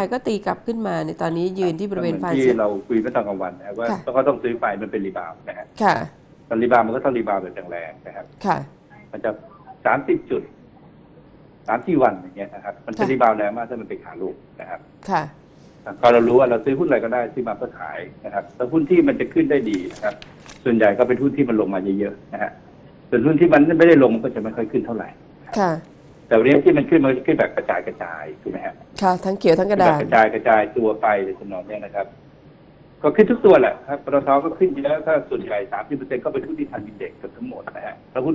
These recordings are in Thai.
ายก็ตีกลับขึ้นมาในตอนนี้ยืนที่บริเวณหมืฟัอนนที่เราคุยเมื่อตอนกลางวันนะครับว่าค่ะต้องก็ต้องซื้อไปมันเป็นรีบาวด์นะฮะค่ะตอนรีบาวด์มันก็ต้องรีบาวด์แบบแรงๆนะครับ ค่ะ มันจะสามสิบจุดสามสี่วันอย่างเงี้ยนะครับ มันจะค่ะรีบาวด์แรงมากถ้ามันเป็นขาลงนะครับ ค่ะพอเรารู้ว่าเราซื้อหุ้นอะไรก็ได้ซื้อมาเพื่อขายนะครับแล้วหุ้นที่มันจะขึ้นได้ดีนะครับ ส่วนใหญ่ก็เป็นหุ้นที่มันลงมาเยอะๆนะฮะส่วนหุ้นที่มันไม่ได้ลงมันก็จะไม่ค่อยขึ้นเท่าไหร่ค่ะ แต่วันนี้ที่มันขึ้นมันจะขึ้นแบบกระจายกระจายถูกไหมฮะค่ะ ทั้งเขียวทั้งกระแบดาบษกระจายกระจายตัวไปในจำนวนเนี้ยนะครับ ก็ขึ้นทุกตัวแหละครับปตทก็ขึ้นเยอะถ้าส่วนใหญ่สามสิบเปอร์เซ็นต์ก็เป็นหุ้นที่ทันอินเด็กซ์เกับทั้งหมดนะฮะแล้วหุ้น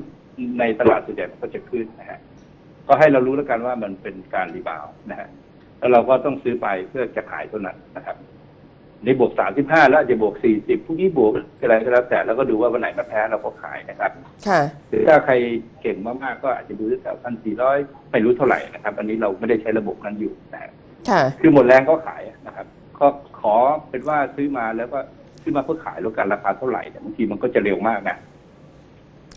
ในตลาดส่วนใหญ่มันก็จะขึ้นนะฮะก็ให้เรารู้แล้วกันว่ามันเป็นการรีบาวด์นะฮะแล้วเราก็ต้องซื้อไปเพื่อจะขายเท่านั้นนะครับ ในบวกสามสิบห้าแล้วอาจจะบวกสี่สิบพวกนี้บวกอะไรก็แล้วแต่แล้วก็ดูว่าวันไหนมาแพ้เราก็ขายนะครับค่ะหรือถ้าใครเก่งมากๆก็อาจจะดูที่แถวพันสี่ร้อยไม่รู้เท่าไหร่นะครับ อันนี้เราไม่ได้ใช้ระบบนั้นอยู่นะฮะค่ะ คือหมดแรงก็ขายนะครับ ก็ขอเป็นว่าซื้อมาแล้วก็ซื้อมาเพื่อขายแล้วกันราคาเท่าไหร่เนี่ยบางทีมันก็จะเร็วมากนะ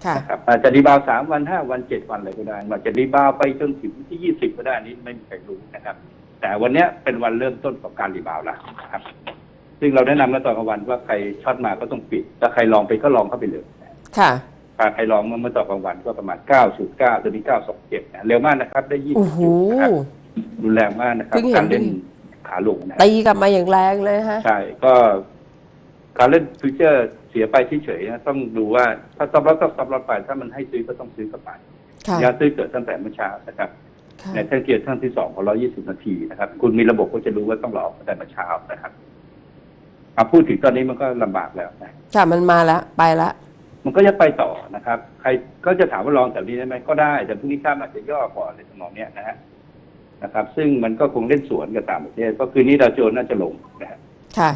ค่ะนะครับอาจจะรีบาวด์สามวันห้าวันเจ็ดวันอะไรก็ได้อาจจะรีบาวด์ไปจนถึงที่ยี่สิบก็ได้อันนี้ไม่มีใครรู้นะครับ แต่วันเนี้ยเป็นวันเริ่มต้นของการรีบาวด์แล้วนะครับ ซึ่งเราแนะนำมาตอนกลางวันว่าใครช็อตมาก็ต้องปิดถ้าใครลองไปก็ลองเข้าไปเลยค่ะถ้าใครลองเมื่อตอนกลางวันก็ประมาณเก้าสุดเก้าจะมีเก้าสองเจ็ดนะเร็วมากนะครับ ได้ยี่โอ้สิบโหนะครับรุนแรงมากนะครับเพิ่งเห็น การเล่นเพิ่งเห็นขาลงนะตีกลับมาอย่างแรงเลยฮะ ใช่ก็การเล่นฟิวเจอร์เสียไปเฉยๆนะต้องดูว่าถ้าซับรถก็ซับรถไปถ้ามันให้ซื้อก็ต้องซื้อเข้าไปค่ะ ยาซื้อเกิดตั้งแต่เมื่อเช้านะครับ ค่ะ ในแท่งเกียร์ท่านที่สองของร้อยี่สิบนาทีนะครับ คุณมีระบบก็จะรู้ว่าต้องรอตั้งแต่เมื่อเช้านะครับ มาพูดถึงตอนนี้มันก็ลำบากแล้วนะค่ะมันมาแล้วไปแล้วมันก็จะไปต่อนะครับ ใครก็จะถามว่าลองแต่นี้ได้ไหมก็ได้ แต่พรุ่งนี้ข้ามอาจจะย่อก่อนในสมองเนี้ยนะฮะนะครับ ซึ่งมันก็คงเล่นสวนกับต่างประเทศก็คืนนี้ดาวโจนส์น่าจะลงนะฮะ ค่ะ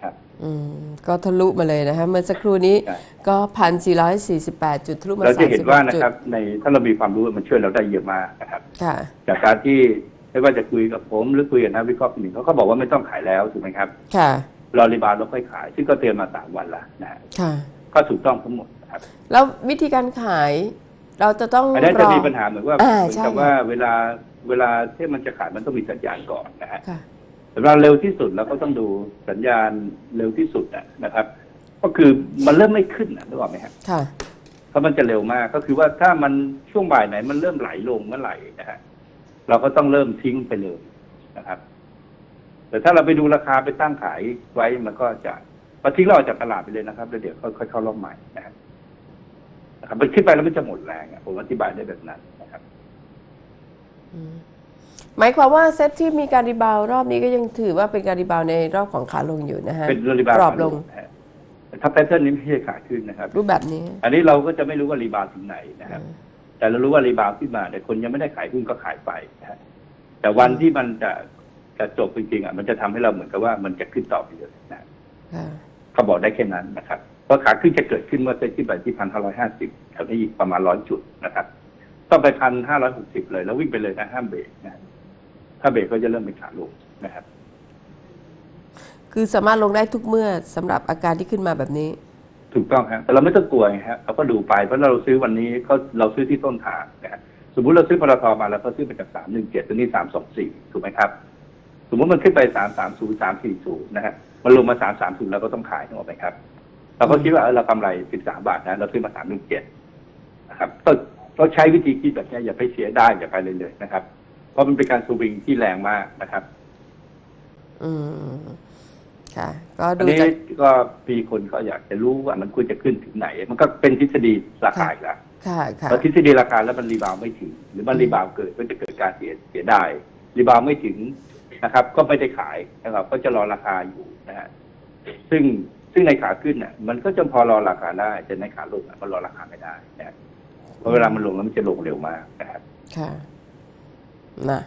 ครับ อืมก็ทะลุมาเลยนะคะเมื่อสักครู่นี้ใช่ ก็พันสี่ร้อยสี่สิบแปดจุดทะลุมาเราจะสามเห็นสิบว่าจุนะดครับ ในถ้าเรามีความรู้มันช่วยเราได้เยอะมากนะครับ ค่ะ จากการที่ ไม่ว่าจะคุยกับผมหรือคุยกับนักวิเคราะห์คนหนึ่งเขาก็บอกว่าไม่ต้องขายแล้วถูกไหมครับค่ะ รอรีบาวด์แล้วค่อยขาย ซึ่งก็เตือนมาสามวันละนะฮะค่ะ ก็ถูกต้องทั้งหมดนะครับแล้ววิธีการขาย เราจะต้องอันนั้นรจะอ มีปัญหาเหมือนว่าอ่าเหมือนใช่ กับว่าเวลาเวลาที่มันจะขายมันต้องมีสัญญาณก่อนนะฮะ ค่ะ สำหรับเร็วที่สุดเราก็ต้องดูสัญญาณเร็วที่สุดอะนะครับ ก็คือมันเริ่มไม่ขึ้นนะนึกออกไหมฮะค่ะ เพราะมันจะเร็วมากก็คือว่าถ้ามันช่วงบ่ายไหนมันเริ่มไหลลงเมื่อไหร่นะฮะ เราก็ต้องเริ่มทิ้งไปเลยนะครับ แต่ถ้าเราไปดูราคาไปตั้งขายไว้มันก็จะพอทิ้งเราออกจากตลาดไปเลยนะครับแล้วเดี๋ยวค่อยๆเข้ารอบใหม่นะครับนะครับมันขึ้นไปแล้วมันจะหมดแรงอะผมอธิบายได้แบบนั้นนะครับอืมหมายความว่าเซตที่มีการรีบาวด์รอบนี้ก็ยังถือว่าเป็นการรีบาวด์ในรอบของขาลงอยู่นะฮะเป็นรีบาวด์กรอบลงนะฮะแต่ถ้าแพทเทิร์นนี้ไม่ใช่ขาขึ้นนะครับ รูปแบบนี้ อันนี้เราก็จะไม่รู้ว่ารีบาวด์ถึงไหนนะครับ แต่เรารู้ว่ารีบาวด์ขึ้นมาแต่คนยังไม่ได้ขายหุ้นก็ขายไปนะฮะแต่วันที่มันจะจะจบจริงๆอะมันจะทำให้เราเหมือนกับว่ามันจะขึ้นต่อไปเลยนะค่ะเขาบอกได้แค่นั้นนะครับเพราะขาขึ้นจะเกิดขึ้นเมื่อเซ็ตขึ้นไปที่พันห้าร้อยห้าสิบแถวนี้อีกประมาณร้อยจุดนะครับต้องไปพันห้าร้อยหกสิบเลย แล้ววิ่งไปเลยนะห้ามเบรกนะถ้าเบรกก็จะเริ่มเป็นขาลงนะครับ คือสามารถลงได้ทุกเมื่อสำหรับอาการที่ขึ้นมาแบบนี้ ถูกต้องครับแต่เราไม่ต้องกลัวไงฮะเราก็ดูไปเพราะเราซื้อวันนี้เขาเราซื้อที่ต้นทางนะฮะสมมุติเราซื้อพลทมาแล้วก็ซื้อไปจากสามหนึ่งเจ็ดตัวนี้สามสองสี่ถูกไหมครับ สมมติมันขึ้นไปสามสามศูนย์สามสี่ศูนย์นะฮะมันลงมาสามสามศูนย์เราก็ต้องขายถูกไหมครับ เราก็คิดว่าเออเรากำไรสิบสามบาทนะเราซื้อมาสามหนึ่งเจ็ดนะครับก็ก็ใช้วิธีคิดแบบนี้อย่าไปเสียได้อย่าไปเลยเลยนะครับ เพราะมันเป็นการสวิงที่แรงมากนะครับ อืม ค่ะ ก็อัดูนนี้จากก็มีคนก็อยากจะรู้ว่ามันควรจะขึ้นถึงไหน มันก็เป็นทฤษฎีราคาอีกแล้วค่ะค่ะ พอทฤษฎีราคาแล้วมันรีบาวด์ไม่ถึง หรือมันรีบาวด์เกิดก็จะเกิดการเสียเสียได้ รีบาวด์ไม่ถึงนะครับ ก็ไม่ได้ขายนะครับ ก็จะรอราคาอยู่นะฮะซึ่งซึ่งในขาขึ้นเนี่ยมันก็จะพอรอราคาได้แต่ในขาลงอะมันรอราคาไม่ได้นะฮะเพราะเวลามันลงแล้วมันจะลงเร็วมากนะครับ ค่ะนะ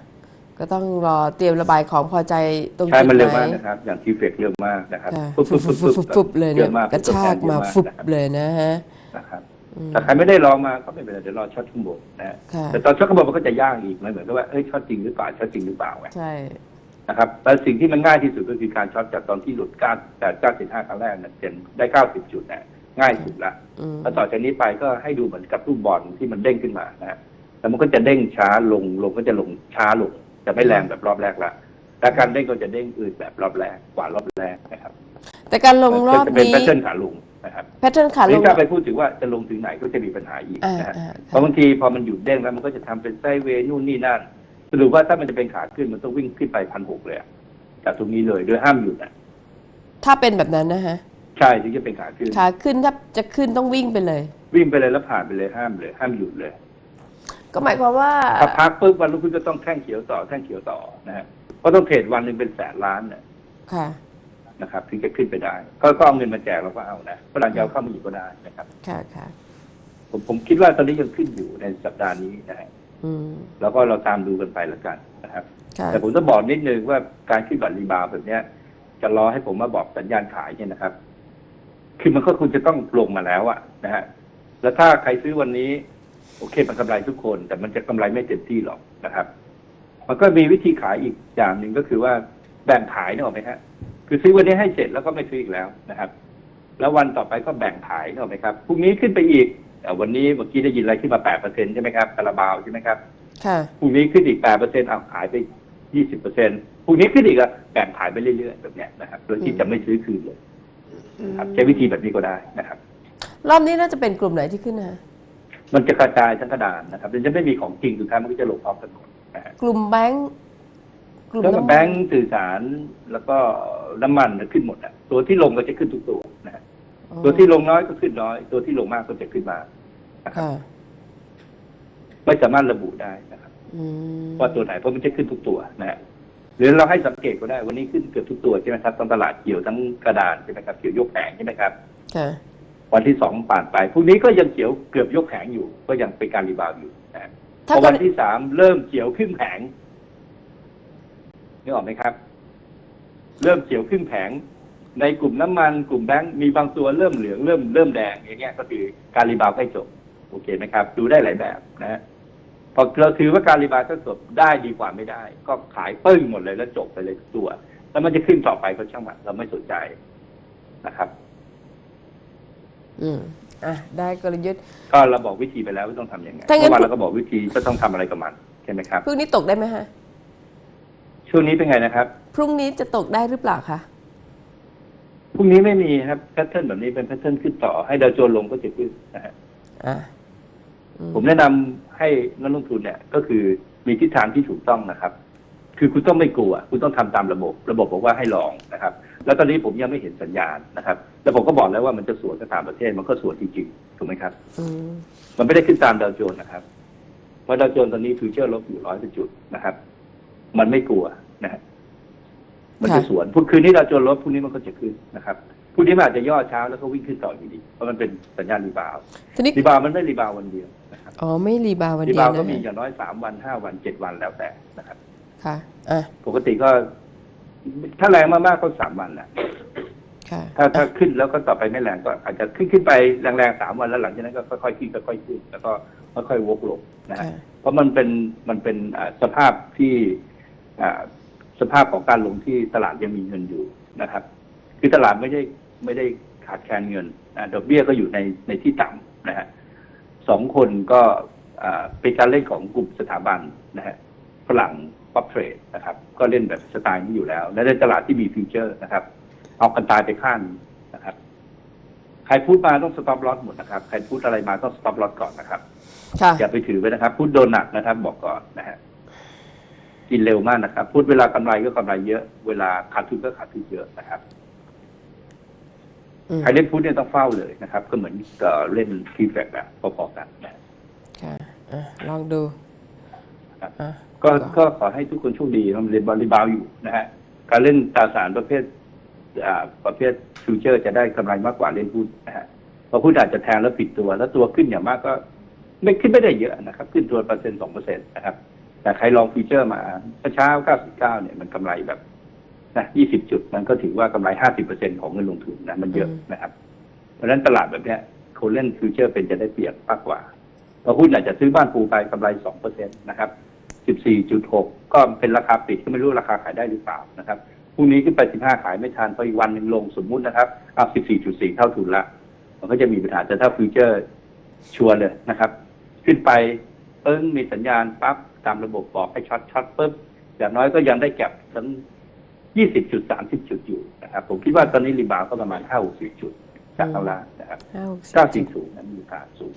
ก็ต้องรอเตรียมระบายของพอใจตรงใช่จุดมันไหเร็วนมากนะครับ อย่างทีเฟกเร็วมากนะครับค่ะฟุบฟุฟุบบฟุฟุบบฟุบฟุบเลยเนี่ยอะกระชากมาเยอะฟุบนะครับเลยนะฮะนะครับอืมแต่ใครไม่ได้ลองมาก็ไม่เป็นไรเดี๋ยวรอช็อตข้างบนนะฮะค่ะแต่ตอนช็อตข้างบนมันก็จะยากอีกมันเหมือนกับว่าเอ้ยช็อตจริงหรือเปล่าช็อตจริงหรือเปล่าไงใช่นะครับแต่สิ่งที่มันง่ายที่สุดก็คือการช็อตจากตอนที่หลุดก้าแต่เก้าสิบห้าครั้งแรกเนี่ยเป็นได้เก้าสิบจุดนะง่ายสุดละอืมแล้วต่อจากนี้ไปก็ให้ดูเหมือนกับลูกบอลที่มันเด้งขึ้นมานะฮะแล้วมันก็จะเด้งช้าลงลงก็จะลงช้าลง จะไม่แรงแบบรอบแรกละแต่การเด้งก็จะเด้งอืดแบบรอบแรกกว่ารอบแรกนะครับ แต่การลงรอบก็จะเป็นนี้แพทเทิร์นขาลงนะครับแพทเทิร์นขาลนี่งถ้าไปพูดถึงว่าจะลงถึงไหนก็จะมีปัญหาอีกอ่านะฮะอ่าเพราะบางทีพอมันหยุดเด้งแล้วมันก็จะทำเป็นไซด์เวย์นู่นนี่นั่นสรุปว่าถ้ามันจะเป็นขาขึ้นมันต้องวิ่งขึ้นไปพันหกเลยอะจากตรงนี้เลยโดยห้ามหยุดนะถ้าเป็นแบบนั้นนะฮะใช่ถึงจะเป็นขาขึ้นขาขึ้นถ้าจะขึ้นต้องวิ่งไปเลย วิ่งไปเลยแล้วผ่านไปเลยห้ามเลย ห้ามหยุดเลย ก็หมายความว่าถ้าพักปุ๊บวันรุ่งขึ้นก็ต้องแท่งเขียวต่อแท่งเขียวต่อนะฮะเพราะต้องเทรดวันหนึ่งเป็นแสนล้านนะค่ะนะครับถึงจะขึ้นไปได้ก็ก็เอาเงินมาแจกเราก็เอานะฝรั่งจะเอาเข้ามาอยู่ก็ได้นะครับ ค่ะค่ะผมผมคิดว่าตอนนี้ยังขึ้นอยู่ในสัปดาห์นี้นะฮะอืมแล้วก็เราตามดูกันไปแล้วกันนะครับค่ะแต่ผมจะบอกนิดนึงว่าการขึ้นบัตรรีบาวด์แบบเนี้ย จะรอให้ผมมาบอกสัญญาณขายเนี่ยนะครับ คือมันก็คุณจะต้องลงมาแล้วอะนะฮะแล้วถ้าใครซื้อวันนี้ โอเคมันกำไรทุกคน แต่มันจะกำไรไม่เต็มที่หรอกนะครับ มันก็มีวิธีขายอีกอย่างหนึ่งก็คือว่าแบ่งขายนึกออกไหมฮะคือซื้อวันนี้ให้เสร็จแล้วก็ไม่ซื้ออีกแล้วนะครับ แล้ววันต่อไปก็แบ่งขายนึกออกไหมครับพรุ่งนี้ขึ้นไปอีกอะวันนี้เมื่อกี้ได้ยินอะไรขึ้นมาแปดเปอร์เซ็นใช่ไหมครับคาราบาวใช่ไหมครับค่ะพรุ่งนี้ขึ้นอีกแปดเปอร์เซ็นต์เอาขายไปยี่สิบเปอร์เซ็นต์พรุ่งนี้ขึ้นอีกอะแบ่งขายไปเรื่อยๆแบบเนี้ยนะครับโดยที่จะไม่ซื้อคืนเลยครับใช้วิธีแบบนี้ก็ได้นะครับ รอบนี้น่าจะเป็นกลุ่มไหนที่ขึ้นนะ มันจะกระจายทั้งกระดานนะครับมันจะไม่มีของจริงสุดท้ายมันก็จะลงพร้อมกันหมดนะฮะกลุ่มแบงก์กลุ่มแล้วก็น้ำแบงก์สื่อสารแล้วก็น้ำมันน่ะขึ้นหมดอะตัวที่ลงก็จะขึ้นทุกตัวนะฮะอ๋อตัวที่ลงน้อยก็ขึ้นน้อย ตัวที่ลงมากก็จะขึ้นมากนะครับค่ะไม่สามารถระบุได้นะครับ อืมว่าตัวไหนเพราะมันจะขึ้นทุกตัวนะฮะหรือเราให้สังเกตก็ได้วันนี้ขึ้นเกือบทุกตัวใช่ไหมครับทั้งตลาดเกี่ยวทั้งกระดานใช่ไหมครับเกี่ยวยกแผงใช่ไหมครับ ค่ะ วันที่สองผ่านไปพรุ่งนี้ก็ยังเขียวเกือบยกแผงอยู่ ก็ยังเป็นการรีบาวด์อยู่นะฮะพถ้าอควันนที่สามเริ่มเขียวขึ้นแผงนึกออกไหมครับ เริ่มเขียวขึ้นแผง ในกลุ่มน้ำมัน กลุ่มแบงก์มีบางตัวเริ่มเหลืองเริ่มเริ่มแดงอย่างเงี้ยก็คือการรีบาวด์ใกล้จบโอเคไหมครับ ดูได้หลายแบบนะฮะพอเราถือว่าการรีบาวด์ใกล้จบได้ดีกว่าไม่ได้ ก็ขายปึ้งหมดเลยแล้วจบไปเลยทุกตัว แล้วมันจะขึ้นต่อไปก็ช่างมันเราไม่สนใจนะครับ อืมอะได้กลยุทธ์ ก็เราบอกวิธีไปแล้วว่าต้องทำยังไงถ้างั้เมื่นอวานเราก็บอกวิธีก็ต้องทำอะไรกับมันใช่ไหมครับ พรุ่งนี้ตกได้ไหมฮะช่วงนี้เป็นไงนะครับพรุ่งนี้จะตกได้หรือเปล่าคะพรุ่งนี้ไม่มีครับแพทเทิร์นแบบนี้เป็นแพทเทิร์นขึ้นต่อให้ดาวโจนส์ลงก็จะขึ้นนะฮะอ่าอืผมแนะนำให้นักลงทุนเนี่ย ก็คือมีทิศทางที่ถูกต้องนะครับ คือคุณต้องไม่กลัว คุณต้องทำตามระบบ ระบบบอกว่าให้ลองนะครับ แล้วตอนนี้ผมยังไม่เห็นสัญญาณนะครับแล้วผมก็บอกแล้วว่ามันจะสวนกับต่างประเทศมันก็สวนจริงๆถูกไหมครับ อืมมันไม่ได้ขึ้นตามดาวโจนส์นะครับ เพราะดาวโจนส์ตอนนี้ฟิวเจอร์ลบอยู่ร้อยจุดนะครับ มันไม่กลัวนะฮะมันจะสวนพรุ่งคืนนี้ดาวโจนส์ลบพรุ่งนี้มันก็จะขึ้นนะครับพรุ่งนี้มันอาจจะย่อเช้าแล้วก็วิ่งขึ้นต่ออยู่ดี เพราะมันเป็นสัญญาณรีบาวด์ทีนี้รีบาวด์มันไม่รีบาวด์วันเดียวนะครับอ๋อไม่รีบาวด์วันรีเดียบาววด์นะก็มีอฮะย่างน้อยสามวันห้าวันเจ็ดวันแล้วแต่นะครับ ค่ะอะปกติก็ ถ้าแรงมากๆก็สามวันแหละค่ะ ถ้าถ้าขึ้นแล้วก็ต่อไปไม่แรงก็อาจจะขึ้นขึ้นไปแรงๆสามวันแล้วหลังจากนั้นก็ค่อยๆขึ้นค่อยๆขึ้นแล้วก็ค่อยๆวกลงนะฮะค่ะ เพราะมันเป็นมันเป็นอ่าสภาพที่อ่าสภาพของการลงที่ตลาดยังมีเงินอยู่นะครับ คือตลาดไม่ได้ไม่ได้ขาดแคลนเงินนะดอกเบี้ยก็อยู่ในในที่ต่ำนะฮะสองคนก็อ่าเป็นการเล่นของกลุ่มสถาบันนะฮะฝรั่ง ป๊อปเทรดนะครับ ก็เล่นแบบสไตล์นี้อยู่แล้ว และในตลาดที่มีฟิวเจอร์นะครับ เอากันตายไปข้างนะครับ ใครพูดมาต้องสต็อปลอสหมดนะครับ ใครพูดอะไรมาต้องสต็อปลอสก่อนนะครับค่ะอย่าไปถือไว้นะครับ พูดโดนหนักนะครับ บอกก่อนนะฮะกินเร็วมากนะครับ พูดเวลากำไรก็กำไรเยอะ เวลาขาดทุนก็ขาดทุนเยอะนะครับอืมใครเล่นพูดเนี่ยต้องเฝ้าเลยนะครับ ก็เหมือนกับเล่นคีแฟกอะพอๆกันนะค่ะอะลองดู ครับอะก็ก็ขอให้ทุกคนโชคดีมันเรียนบอลลีบาวอยู่นะฮะการเล่นตราสารประเภทอ่าประเภทฟิวเจอร์จะได้กำไรมากกว่าเล่นหุ้นนะฮะเพราะหุ้นอาจจะแทงแล้วปิดตัว แล้วตัวขึ้นอย่างมากก็ ไม่ขึ้นไม่ได้เยอะนะครับ ขึ้นตัวเปอร์เซ็นต์สองเปอร์เซ็นต์นะครับ แต่ใครลองฟิวเจอร์มาเช้าเก้าสิบเก้าเนี่ยมันกำไรแบบนะยี่สิบจุดมันก็ถือว่ากำไรห้าสิบเปอร์เซ็นของเงินลงทุนนะมันเยอะนะครับ เพราะฉะนั้นตลาดแบบเนี้ยคนเล่นฟิวเจอร์เป็นจะได้เปรียบมากกว่าเพราะหุ้นอาจจะซื้อบ้านปูไปกำไรสองเปอร์เซ็นต์นะครับ 14.6 ก็เป็นราคาปิดก็ไม่รู้ราคาขายได้หรือเปล่านะครับพรุ่งนี้ขึ้นไป 15 ขายไม่ทันเพราะอีกวันหนึ่งลงสมมุตินะครับอัพ14.4 เท่าทุนละมันก็จะมีปัญหาแต่ถ้าฟิวเจอร์ชัวร์เลยนะครับ ขึ้นไปเอิ้งมีสัญญาณปั๊บตามระบบบอกให้ช็อตช็อตปุ๊บอย่างน้อยก็ยังได้แก็บทั้งยี่สิบจุดสามสิบจุดอยู่นะครับ ผมคิดว่าตอนนี้รีบาวก็ประมาณห้าหกสิบจุดจากข้างล่างนะครับห้าหกสิบเก้าสี่ศูนย์นั้นมีโอกาสสูง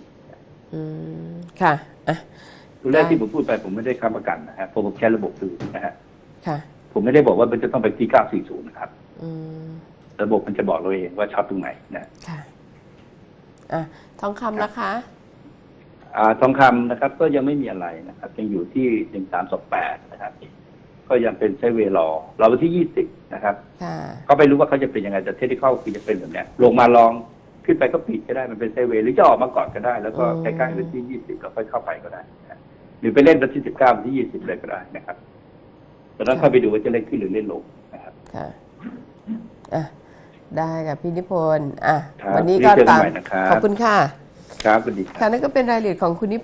อืมค่ะอะ ตัวแรกได้ที่ผมพูดไปผมไม่ได้ค้ำประกันนะฮะเพราะผมแค่ระบบดูนะฮะค่ะ ผมไม่ได้บอกว่ามันจะต้องไปที่เก้าสี่ศูนย์นะครับอืมระบบมันจะบอกเราเองว่าช็อตตรงไหนนะค่ะอะทองคำนะคะ อ่าทองคำนะครับ ก็ยังไม่มีอะไรนะครับ ยังอยู่ที่หนึ่งสามสองแปดนะครับ ก็ยังเป็นใช้เวลอเราไปที่ยี่สิบนะครับค่ะก็ไม่รู้ว่าเขาจะเป็นยังไงแต่เทคนิคคือจะเป็นแบบเนี้ยลงมาลองขึ้นไปก็ปิดก็ได้มันเป็นไซด์เวย์หรือจะออกมาก่อนก็ได้ แล้วก็อืมใกล้ๆไปที่ยี่สิบก็ค่อยเข้าไปก็ได้นะ หรือไปเล่นวันที่สิบเก้าวันที่ยี่สิบเลยก็ได้นะครับตอนนั้นเข้าไปดูว่าจะเล่นขึ้นหรือเล่นลงนะครับค่ะอะได้ค่ะพี่นิพนธ์อะ ครับวันนี้ก็นี่เจอกันตามใหม่นะครับ ขอบคุณค่ะ ครับสวัสดีครับ ค่ะนั่นก็เป็นรายละเอียดของคุณนิ